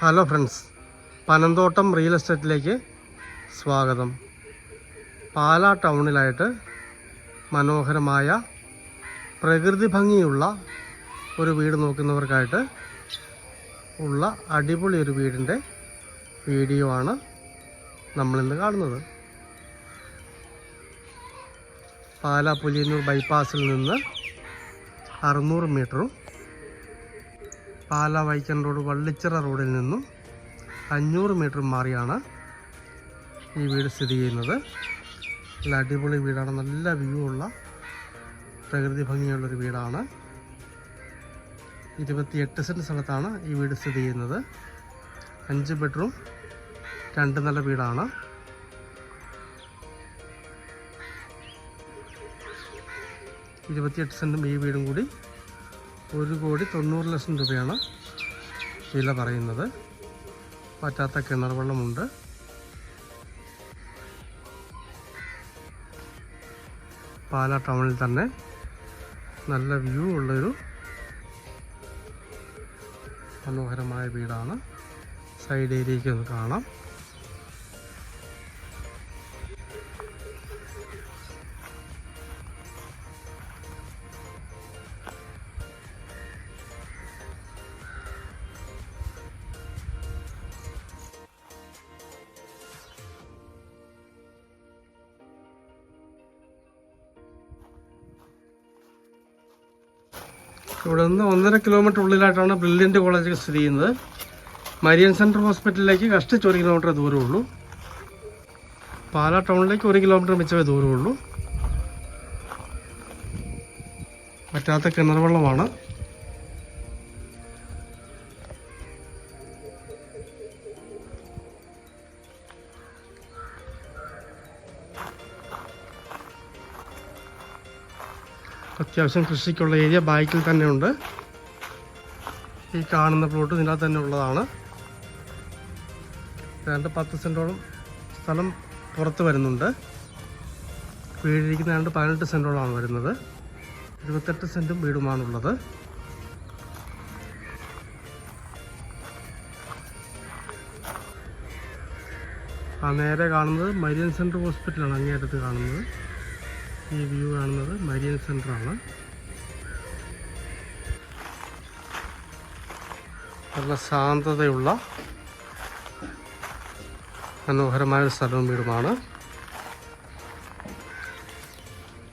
Hello friends Panamthottam real എസ്റ്റേറ്റിലേക്ക് സ്വാഗതം. പാലാ ടൗണിലായിട്ട് മനോഹരമായ പ്രകൃതി ഭംഗിയുള്ള ഒരു വീട് നോക്കുന്നവർക്കായിട്ട് ഉള്ള അടിപൊളി ഒരു വീടിന്റെ വീഡിയോ ആണ് നമ്മളിന്ന് കാണുന്നത്. പാലാ പുലിയന്നൂർ ബൈപ്പാസിൽ നിന്ന് അറുന്നൂറ് മീറ്ററും പാല വൈക്കൻ റോഡ് വള്ളിച്ചിറ റോഡിൽ നിന്നും അഞ്ഞൂറ് മീറ്റർ മാറിയാണ് ഈ വീട് സ്ഥിതി ചെയ്യുന്നത്. നല്ല അടിപൊളി വീടാണ്. നല്ല വ്യൂ ഉള്ള പ്രകൃതി ഭംഗിയുള്ളൊരു വീടാണ്. ഇരുപത്തിയെട്ട് സെന്റ് സ്ഥലത്താണ് ഈ വീട് സ്ഥിതി ചെയ്യുന്നത്. അഞ്ച് ബെഡ്റൂം രണ്ട് നില വീടാണ്. ഇരുപത്തിയെട്ട് സെന്റും ഈ വീടും കൂടി ഒരു കോടി തൊണ്ണൂറ് ലക്ഷം രൂപയാണ് വില പറയുന്നത്. പറ്റാത്ത കിണർ വെള്ളമുണ്ട്. പാലാ ടൗണിൽ തന്നെ നല്ല വ്യൂ ഉള്ളൊരു മനോഹരമായ വീടാണ്. സൈഡ് ഏരിയയ്ക്ക് ഒന്ന് കാണാം. ഇവിടെ നിന്ന് ഒന്നര കിലോമീറ്റർ ഉള്ളിലായിട്ടാണ് ബ്രില്യന്റ് കോളേജ് സ്ഥിതി ചെയ്യുന്നത്. മരിയൻ സെൻട്രൽ ഹോസ്പിറ്റലിലേക്ക് കഷ്ടിച്ച് ഒരു കിലോമീറ്റർ ദൂരമുള്ളൂ പാലാ ടൗണിലേക്ക് ഒരു കിലോമീറ്റർ മിച്ചമേ ദൂരമുള്ളൂ പറ്റാത്ത കിണർ വെള്ളമാണ്. അത്യാവശ്യം കൃഷിക്കുള്ള ഏരിയ ബാക്കിൽ തന്നെ ഉണ്ട് ഈ കാണുന്ന പ്ലോട്ട് ഇതിനകത്ത് തന്നെ ഉള്ളതാണ്. ഏതാണ്ട് പത്ത് സെന്റോളം സ്ഥലം പുറത്ത് വരുന്നുണ്ട്. വീടിരിക്കുന്ന ഏതാണ്ട് പതിനെട്ട് സെന്റോളമാണ് വരുന്നത്. ഇരുപത്തെട്ട് സെന്റും വീടുമാണുള്ളത്. ആ നേരെ കാണുന്നത് മരിയൻ സെന്റർ ഹോസ്പിറ്റലാണ് അങ്ങേയറ്റത്ത് കാണുന്നത്. ഈ വ്യൂ കാണുന്നത് മരിയൻ സെന്റർ ആണ് നല്ല ശാന്തതയുള്ള മനോഹരമായ ഒരു സ്ഥലവും വീടുമാണ്.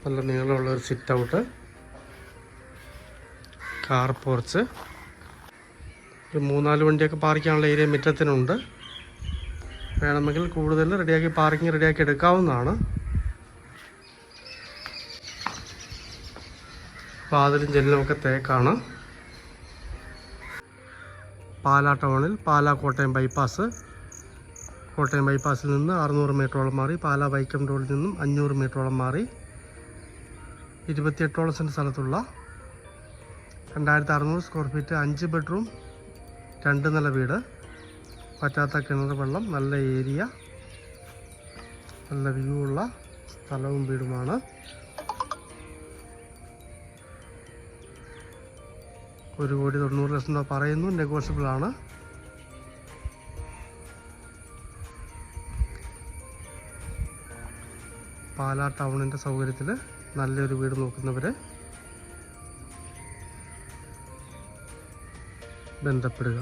നല്ല നീളമുള്ള ഒരു സിറ്റ് ഔട്ട് കാർ പോർച്ച് ഒരു മൂന്നാൽ വണ്ടിയൊക്കെ പാർക്ക് ചെയ്യാനുള്ള ഏരിയ മുറ്റത്തിനുണ്ട്. വേണമെങ്കിൽ കൂടുതൽ റെഡിയാക്കി പാർക്കിംഗ് റെഡിയാക്കി എടുക്കാവുന്നതാണ്. വാതിലും ജനലുമൊക്കെ തേക്കാണ്. പാലാ ടൗണിൽ പാലാ കോട്ടയം ബൈപ്പാസ്. കോട്ടയം ബൈപ്പാസിൽ നിന്ന് അറുന്നൂറ് മീറ്ററോളം മാറി. പാലാ വൈക്കം റോഡിൽ നിന്നും അഞ്ഞൂറ് മീറ്ററോളം മാറി. ഇരുപത്തിയെട്ടോളം സെന്റ് സ്ഥലത്തുള്ള രണ്ടായിരത്തി അറുന്നൂറ് സ്ക്വയർ ഫീറ്റ് അഞ്ച് ബെഡ്റൂം രണ്ട് നില വീട് പറ്റാത്ത കിണർ വെള്ളം നല്ല ഏരിയ നല്ല വ്യൂ ഉള്ള സ്ഥലവും വീടുമാണ്. ഒരു കോടി തൊണ്ണൂറ് ലക്ഷം രൂപ പറയുന്നു. നെഗോഷ്യബിൾ ആണ്. പാലാ ടൗണിന്റെ സൗകര്യത്തിൽ നല്ലൊരു വീട് നോക്കുന്നവർ ബന്ധപ്പെടുക.